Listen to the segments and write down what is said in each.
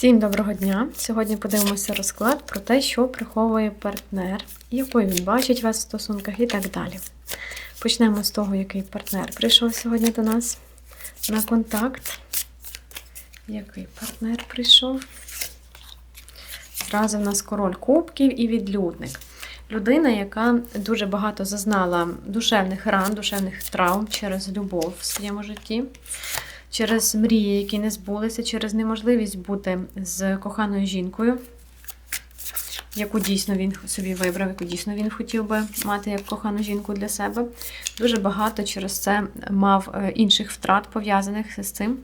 Всім доброго дня! Сьогодні подивимося розклад про те, що приховує партнер, якою він бачить вас в стосунках і так далі. Почнемо з того, який партнер прийшов сьогодні до нас на контакт. Який партнер прийшов? Зразу в нас король кубків і відлюдник. Людина, яка дуже багато зазнала душевних ран, душевних травм через любов в своєму житті через мрії, які не збулися, через неможливість бути з коханою жінкою, яку дійсно він собі вибрав, яку дійсно він хотів би мати як кохану жінку для себе. Дуже багато через це мав е, інших втрат пов'язаних з цим.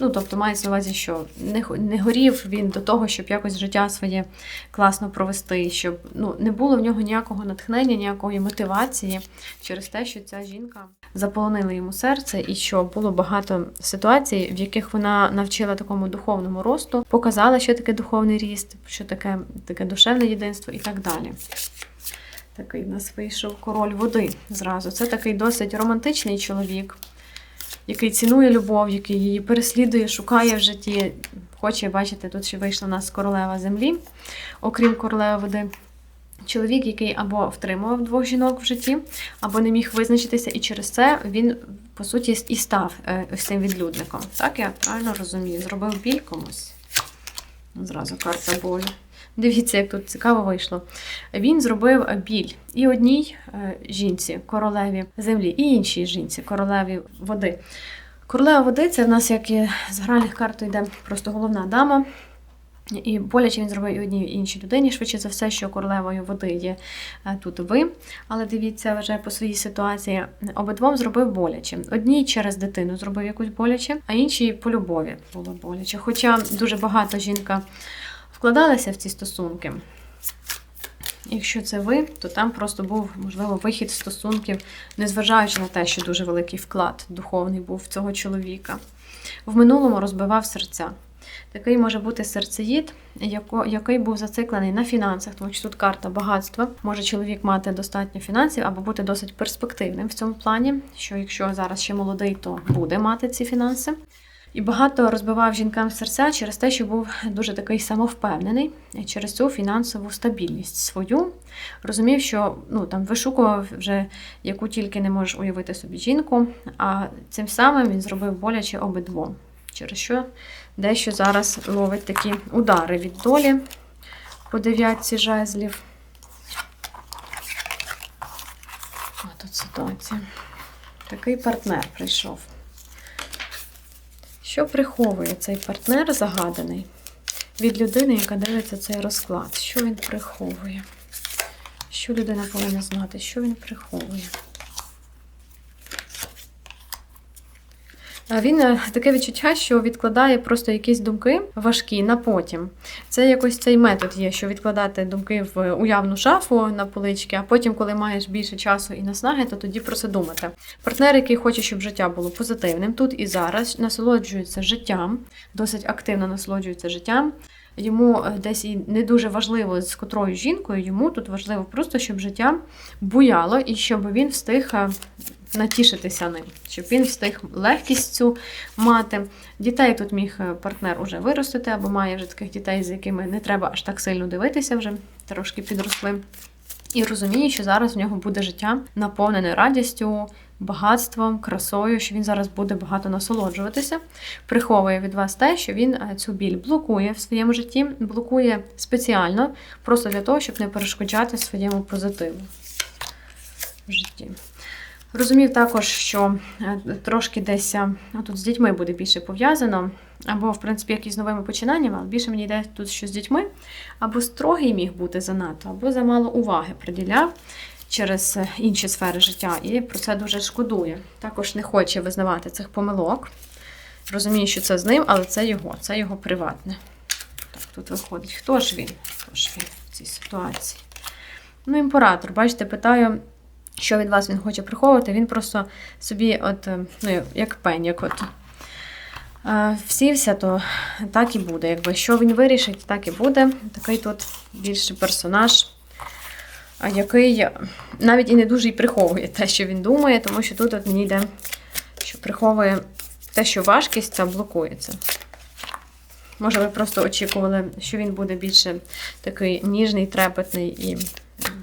Ну, тобто, мається на увазі, що не, не горів він до того, щоб якось життя своє класно провести, щоб ну, не було в нього ніякого натхнення, ніякої мотивації через те, що ця жінка заполонила йому серце, і що було багато ситуацій, в яких вона навчила такому духовному росту, показала, що таке духовний ріст, що таке, таке душевне єдинство і так далі. Такий в нас вийшов король води зразу. Це такий досить романтичний чоловік який цінує любов, який її переслідує, шукає в житті. Хоче, бачите, тут ще вийшла у нас королева землі, окрім королеви води. Чоловік, який або втримував двох жінок в житті, або не міг визначитися, і через це він, по суті, і став е, ось цим відлюдником. Так, я правильно розумію, зробив біль комусь. Зразу карта болю. Дивіться, як тут цікаво вийшло. Він зробив біль і одній е, жінці, королеві землі, і іншій жінці, королеві води. Королева води це в нас, як і з гральних карт йде просто головна дама. І боляче він зробив і одній іншій людині, швидше за все, що королевою води є е, тут ви. Але дивіться, вже по своїй ситуації обидвом зробив боляче. Одній через дитину зробив якусь боляче, а іншій по любові було боляче. Хоча дуже багато жінка вкладалися в ці стосунки. Якщо це ви, то там просто був, можливо, вихід стосунків, незважаючи на те, що дуже великий вклад духовний був в цього чоловіка. В минулому розбивав серця. Такий може бути серцеїд, який був зациклений на фінансах, тому що тут карта багатства. Може чоловік мати достатньо фінансів або бути досить перспективним в цьому плані, що якщо зараз ще молодий, то буде мати ці фінанси. І багато розбивав жінкам серця через те, що був дуже такий самовпевнений через цю фінансову стабільність свою. Розумів, що ну, там вишукував вже яку тільки не можеш уявити собі жінку, а цим самим він зробив боляче обидвом. Через що дещо зараз ловить такі удари від долі по дев'ятці жезлів. А тут ситуація. Такий партнер прийшов. Що приховує цей партнер загаданий від людини, яка дивиться цей розклад? Що він приховує? Що людина повинна знати? Що він приховує? Він е, таке відчуття, що відкладає просто якісь думки важкі на потім. Це якось цей метод є, що відкладати думки в уявну шафу на полички, а потім, коли маєш більше часу і наснаги, то тоді про це думати. Партнер, який хоче, щоб життя було позитивним, тут і зараз насолоджується життям, досить активно насолоджується життям. Йому е, десь і не дуже важливо з котрою жінкою, йому тут важливо просто, щоб життя буяло і щоб він встиг е, натішитися ним, щоб він встиг легкість цю мати. Дітей тут міг е, партнер уже виростити, або має вже таких дітей, з якими не треба аж так сильно дивитися, вже трошки підросли. І розуміє, що зараз в нього буде життя наповнене радістю, багатством, красою, що він зараз буде багато насолоджуватися, приховує від вас те, що він е, цю біль блокує в своєму житті, блокує спеціально, просто для того, щоб не перешкоджати своєму позитиву в житті. Розумів також, що е, трошки десь а тут з дітьми буде більше пов'язано, або, в принципі, як і з новими починаннями, але більше мені йде тут, що з дітьми, або строгий міг бути занадто, або замало уваги приділяв через е, інші сфери життя, і про це дуже шкодує. Також не хоче визнавати цих помилок. Розуміє, що це з ним, але це його, це його приватне. Так, тут виходить, хто ж він? Хто ж він в цій ситуації? Ну, імператор, бачите, питаю що від вас він хоче приховувати, він просто собі, от, е, ну, як пень, як от всівся, то так і буде. Якби Що він вирішить, так і буде. Такий тут більше персонаж, який навіть і не дуже і приховує те, що він думає, тому що тут от мені йде, що приховує те, що важкість ця блокується. Може, ви просто очікували, що він буде більше такий ніжний, трепетний і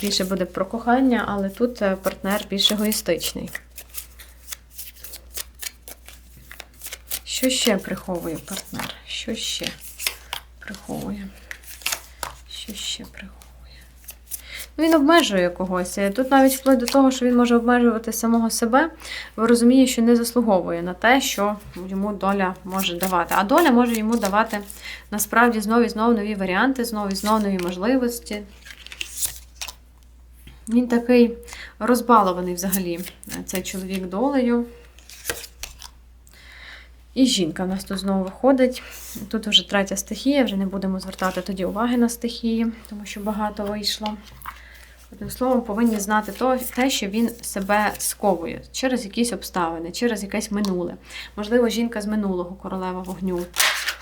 більше буде про кохання, але тут е, партнер більш егоїстичний. Що ще приховує партнер? Що ще приховує? Що ще приховує? Ну, Він обмежує когось. Тут навіть вплоть до того, що він може обмежувати самого себе, ви розуміє, що не заслуговує на те, що йому доля може давати. А доля може йому давати насправді знову і знову нові варіанти, знову і знову нові можливості. Він такий розбалований взагалі, цей чоловік долею. І жінка в нас тут знову виходить. Тут вже третя стихія, вже не будемо звертати тоді уваги на стихії, тому що багато вийшло. Одним словом, повинні знати то, те, що він себе сковує через якісь обставини, через якесь минуле. Можливо, жінка з минулого королева вогню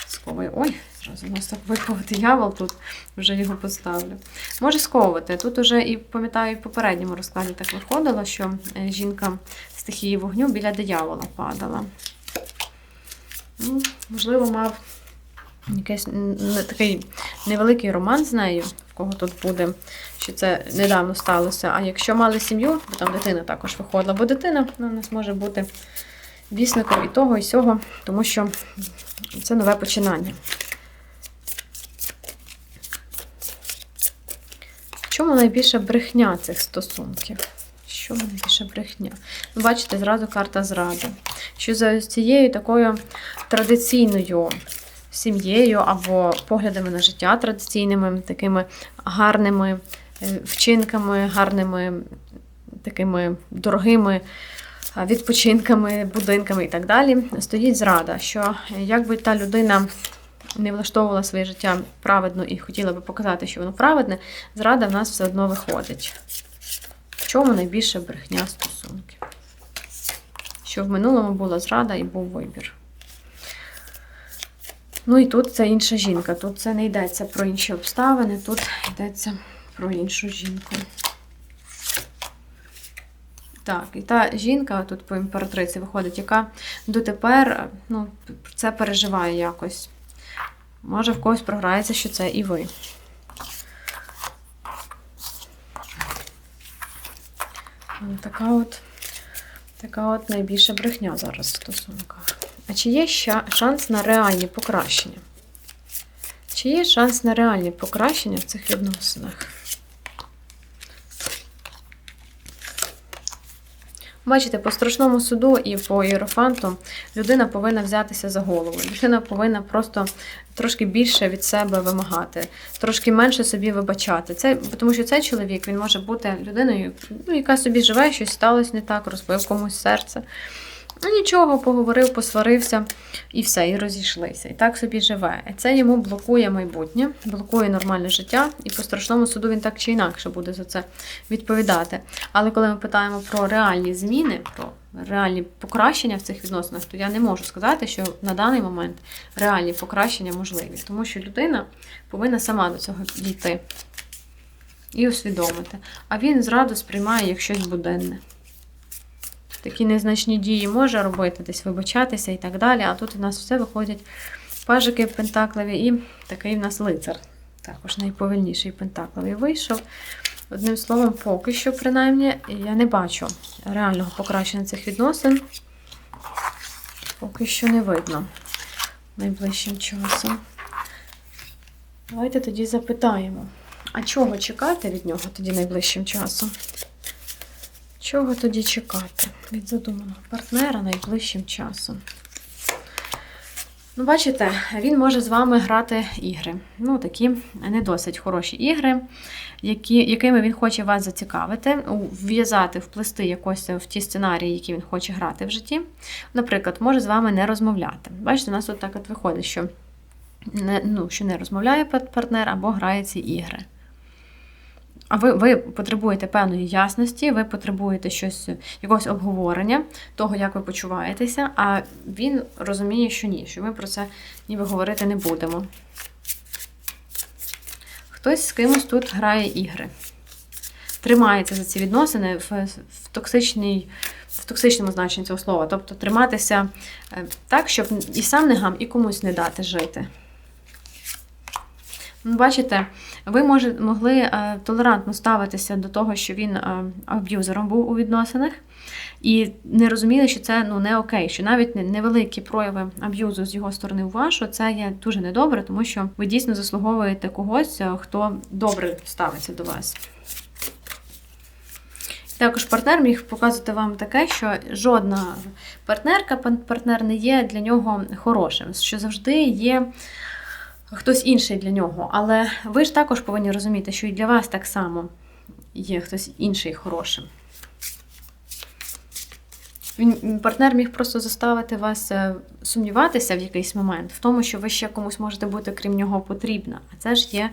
сковує. Ой, зразу у нас так випав диявол, тут вже його поставлю. Може сковувати. Тут уже і пам'ятаю, в попередньому розкладі так виходило, що е, жінка стихії вогню біля диявола падала. Ну, Можливо, мав якийсь такий невеликий роман з нею, в кого тут буде, що це недавно сталося. А якщо мали сім'ю, бо там дитина також виходила, бо дитина ну, у нас може бути вісником і того, і сього, тому що це нове починання. Чому найбільша брехня цих стосунків? Що найбільша брехня? Ну, бачите, зразу карта зради. Що за цією такою традиційною сім'єю або поглядами на життя традиційними, такими гарними е, вчинками, гарними такими дорогими відпочинками, будинками і так далі, стоїть зрада, що якби та людина не влаштовувала своє життя праведно і хотіла би показати, що воно праведне, зрада в нас все одно виходить. В чому найбільша брехня стосунків? Що в минулому була зрада і був вибір. Ну і тут це інша жінка. Тут це не йдеться про інші обставини, тут йдеться про іншу жінку. Так, і та жінка тут по імператриці виходить, яка дотепер ну, це переживає якось. Може, в когось програється, що це і ви. Така от, така от найбільша брехня зараз в стосунках. А чи є шанс на реальні покращення? Чи є шанс на реальні покращення в цих відносинах? Бачите, по страшному суду і по іерофанту людина повинна взятися за голову. Людина повинна просто трошки більше від себе вимагати, трошки менше собі вибачати. Це, тому що цей чоловік він може бути людиною, ну, яка собі живе, щось сталося не так, розбив комусь серце. Ну, нічого, поговорив, посварився і все, і розійшлися. І так собі живе. І це йому блокує майбутнє, блокує нормальне життя, і по страшному суду він так чи інакше буде за це відповідати. Але коли ми питаємо про реальні зміни, про реальні покращення в цих відносинах, то я не можу сказати, що на даний момент реальні покращення можливі, тому що людина повинна сама до цього дійти і усвідомити. А він зраду сприймає як щось буденне такі незначні дії може робити, десь вибачатися і так далі. А тут у нас все виходять пажики пентаклеві і такий в нас лицар. Також найповільніший пентаклевий вийшов. Одним словом, поки що, принаймні, я не бачу реального покращення цих відносин. Поки що не видно найближчим часом. Давайте тоді запитаємо, а чого чекати від нього тоді найближчим часом? Чого тоді чекати від задуманого партнера найближчим часом? Ну, бачите, він може з вами грати ігри. Ну, такі не досить хороші ігри, які, якими він хоче вас зацікавити, вв'язати, вплести якось в ті сценарії, які він хоче грати в житті. Наприклад, може з вами не розмовляти. Бачите, у нас от так от виходить, що не, ну, що не розмовляє партнер або грає ці ігри. А ви ви потребуєте певної ясності, ви потребуєте щось, якогось обговорення того, як ви почуваєтеся, а він розуміє, що ні, що ми про це ніби говорити не будемо. Хтось з кимось тут грає ігри, тримається за ці відносини в, в, токсичній, в токсичному значенні цього слова. Тобто триматися так, щоб і сам не гам, і комусь не дати жити. Ну, Бачите, ви може, могли е, толерантно ставитися до того, що він е, аб'юзером був у відносинах, і не розуміли, що це ну, не окей, що навіть невеликі прояви аб'юзу з його сторони у вашу, це є дуже недобре, тому що ви дійсно заслуговуєте когось, е, хто добре ставиться до вас. Також партнер міг показувати вам таке, що жодна партнерка, партнер не є для нього хорошим, що завжди є хтось інший для нього. Але ви ж також повинні розуміти, що і для вас так само є хтось інший хорошим. Він партнер міг просто заставити вас е, сумніватися в якийсь момент в тому, що ви ще комусь можете бути, крім нього, потрібна. А це ж є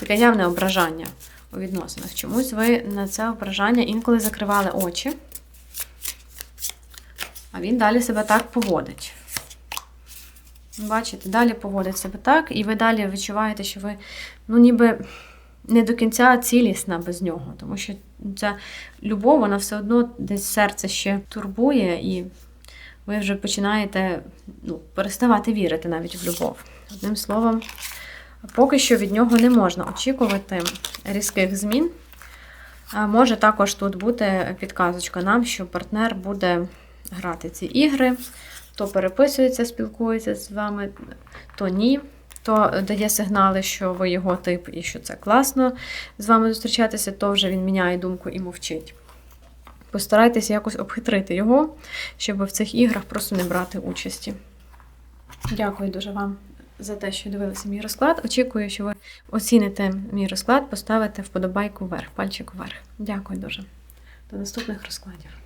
таке явне ображання у відносинах. Чомусь ви на це ображання інколи закривали очі, а він далі себе так поводить. Бачите, далі поводить себе так, і ви далі відчуваєте, що ви, ну, ніби не до кінця цілісна без нього, тому що ця любов, вона все одно десь серце ще турбує, і ви вже починаєте ну, переставати вірити навіть в любов. Одним словом, поки що від нього не можна очікувати різких змін. Може також тут бути підказочка нам, що партнер буде грати ці ігри, то переписується, спілкується з вами, то ні. То дає сигнали, що ви його тип і що це класно з вами зустрічатися, то вже він міняє думку і мовчить. Постарайтеся якось обхитрити його, щоб в цих іграх просто не брати участі. Дякую дуже вам за те, що дивилися мій розклад. Очікую, що ви оціните мій розклад, поставите вподобайку вверх, пальчик вверх. Дякую дуже. До наступних розкладів.